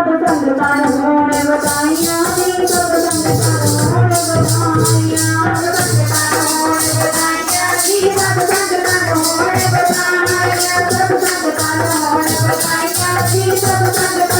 सब संग पर मोर बताइया दिल सब संग पर मोर बताइया सब संग पर मोर बताइया दिल सब संग पर मोर बताइया सब संग पर मोर बताइया दिल सब संग पर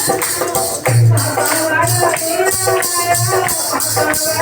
Oh,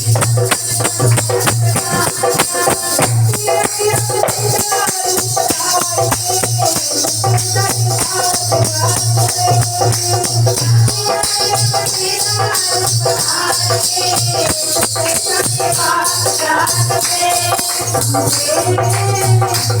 Thank you.